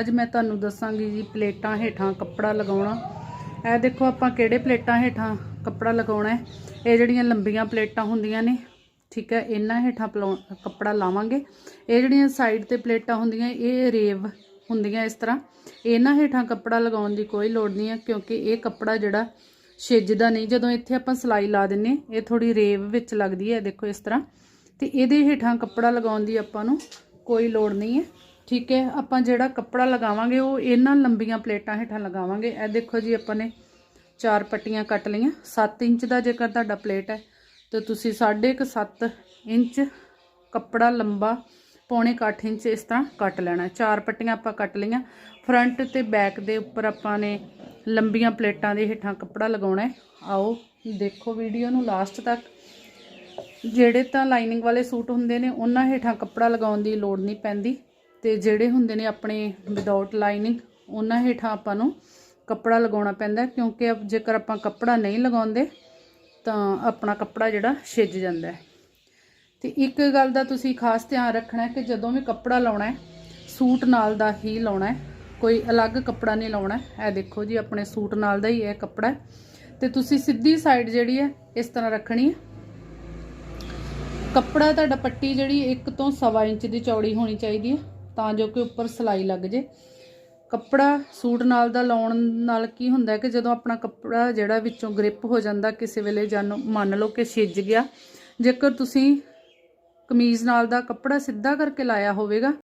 ਅੱਜ ਮੈਂ ਤੁਹਾਨੂੰ ਦੱਸਾਂਗੀ ਜੀ ਪਲੇਟਾਂ ਹੇਠਾਂ ਕੱਪੜਾ ਲਗਾਉਣਾ। ਇਹ ਦੇਖੋ ਆਪਾਂ ਕਿਹੜੇ ਪਲੇਟਾਂ ਹੇਠਾਂ ਕੱਪੜਾ ਲਗਾਉਣਾ ਹੈ। ਇਹ ਜਿਹੜੀਆਂ ਲੰਬੀਆਂ ਪਲੇਟਾਂ ਹੁੰਦੀਆਂ ਨੇ, ਠੀਕ ਹੈ, ਇਹਨਾਂ ਹੇਠਾਂ ਪਲਾਉ- ਕੱਪੜਾ ਲਾਵਾਂਗੇ। ਇਹ ਜਿਹੜੀਆਂ ਸਾਈਡ ਤੇ ਪਲੇਟਾਂ ਹੁੰਦੀਆਂ, ਇਹ ਰੇਵ ਹੁੰਦੀਆਂ ਇਸ ਤਰ੍ਹਾਂ। ਇਹਨਾਂ ਹੇਠਾਂ ਕੱਪੜਾ ਲਗਾਉਣ ਦੀ ਕੋਈ ਲੋੜ ਨਹੀਂ ਹੈ, ਕਿਉਂਕਿ ਇਹ ਕੱਪੜਾ ਜਿਹੜਾ ਛਿੱਜਦਾ ਨਹੀਂ। ਜਦੋਂ ਇੱਥੇ ਆਪਾਂ ਸਲਾਈ ਲਾ ਦਿੰਨੇ ਇਹ ਥੋੜੀ ਰੇਵ ਵਿੱਚ ਲੱਗਦੀ ਹੈ, ਦੇਖੋ ਇਸ ਤਰ੍ਹਾਂ। ਤੇ ਇਹਦੇ ਹੇਠਾਂ ਕੱਪੜਾ ਲਗਾਉਣ ਦੀ ਆਪਾਂ ਨੂੰ ਕੋਈ ਲੋੜ ਨਹੀਂ ਹੈ। ਠੀਕ ਹੈ, ਆਪਾਂ ਜਿਹੜਾ ਕੱਪੜਾ ਲਗਾਵਾਂਗੇ, ਉਹ ਇਹਨਾਂ ਲੰਬੀਆਂ ਪਲੇਟਾਂ ਹੇਠਾਂ ਲਗਾਵਾਂਗੇ। ਇਹ ਦੇਖੋ ਜੀ, ਆਪਾਂ ਨੇ ਚਾਰ ਪੱਟੀਆਂ ਕੱਟ ਲਈਆਂ। 7 ਇੰਚ ਦਾ ਜੇਕਰ ਤੁਹਾਡਾ ਪਲੇਟ ਹੈ, ਤੇ ਤੁਸੀਂ 7.5 ਇੰਚ ਕੱਪੜਾ ਲੰਬਾ, ਪੌਣੇ ਕੁ ਅੱਠ ਇੰਚ ਇਸ ਤਰ੍ਹਾਂ ਕੱਟ ਲੈਣਾ ਚਾਰ ਪੱਟੀਆਂ ਆਪਾਂ ਕੱਟ ਲਈਆਂ। ਫਰੰਟ ਤੇ ਬੈਕ ਦੇ ਉੱਪਰ ਆਪਾਂ ਨੇ ਲੰਬੀਆਂ ਪਲੇਟਾਂ ਦੇ ਹੇਠਾਂ ਕੱਪੜਾ ਲਗਾਉਣਾ ਹੈ। ਆਓ, ਦੇਖੋ ਵੀਡੀਓ ਨੂੰ ਲਾਸਟ ਤੱਕ। ਜਿਹੜੇ ਤਾਂ ਲਾਈਨਿੰਗ ਵਾਲੇ ਸੂਟ ਹੁੰਦੇ ਨੇ, ਉਹਨਾਂ ਹੇਠਾਂ ਕੱਪੜਾ ਲਗਾਉਣ ਦੀ ਲੋੜ ਨਹੀਂ ਪੈਂਦੀ। ਤੇ ਜਿਹੜੇ ਹੁੰਦੇ ਨੇ ਆਪਣੇ ਵਿਦਆਊਟ ਲਾਈਨਿੰਗ ਉਹਨਾਂ ਹੇਠਾਂ ਆਪਾਂ ਨੂੰ ਕੱਪੜਾ ਲਗਾਉਣਾ ਪੈਂਦਾ ਕਿਉਂਕਿ ਅਬ ਜੇਕਰ ਆਪਾਂ ਕੱਪੜਾ ਨਹੀਂ ਲਗਾਉਂਦੇ, ਤਾਂ ਆਪਣਾ ਕੱਪੜਾ ਜਿਹੜਾ ਛਿੱਜ ਜਾਂਦਾ ਹੈ। ਤੇ ਇੱਕ ਗੱਲ ਦਾ ਤੁਸੀਂ ਖਾਸ ਧਿਆਨ ਰੱਖਣਾ ਹੈ ਕਿ ਜਦੋਂ ਵੀ ਕੱਪੜਾ ਲਾਉਣਾ ਹੈ, ਸੂਟ ਨਾਲ ਦਾ ਹੀ ਲਾਉਣਾ ਹੈ, ਕੋਈ ਅਲੱਗ ਕੱਪੜਾ ਨਹੀਂ ਲਾਉਣਾ ਇਹ ਦੇਖੋ ਜੀ, ਆਪਣੇ ਸੂਟ ਨਾਲ ਦਾ ਹੀ ਇਹ ਕੱਪੜਾ ਹੈ। ਤੇ ਤੁਸੀਂ ਸਿੱਧੀ ਸਾਈਡ ਜਿਹੜੀ ਹੈ, ਇਸ ਤਰ੍ਹਾਂ ਰੱਖਣੀ ਹੈ। ਕੱਪੜਾ ਤੁਹਾਡਾ ਪੱਟੀ ਜਿਹੜੀ 1 ਤੋਂ 1.5 ਇੰਚ ਦੀ ਚੌੜੀ ਹੋਣੀ ਚਾਹੀਦੀ ਹੈ। ਤਾਂ ਜੋ ਕਿ ਉੱਪਰ ਸਲਾਈ ਲੱਗ ਜੇ। ਕੱਪੜਾ ਸੂਟ ਨਾਲ ਦਾ ਲਾਉਣ ਨਾਲ ਕੀ ਹੁੰਦਾ ਕਿ ਜਦੋਂ ਆਪਣਾ ਕੱਪੜਾ ਜਿਹੜਾ ਵਿੱਚੋਂ ਗ੍ਰਿਪ ਹੋ ਜਾਂਦਾ, ਕਿਸੇ ਵੇਲੇ ਜਾਨ ਮੰਨ ਲਓ ਕਿ ਛਿੱਜ ਗਿਆ, ਜੇਕਰ ਤੁਸੀਂ ਕਮੀਜ਼ ਨਾਲ ਦਾ ਕੱਪੜਾ ਸਿੱਧਾ ਕਰਕੇ ਲਾਇਆ ਹੋਵੇਗਾ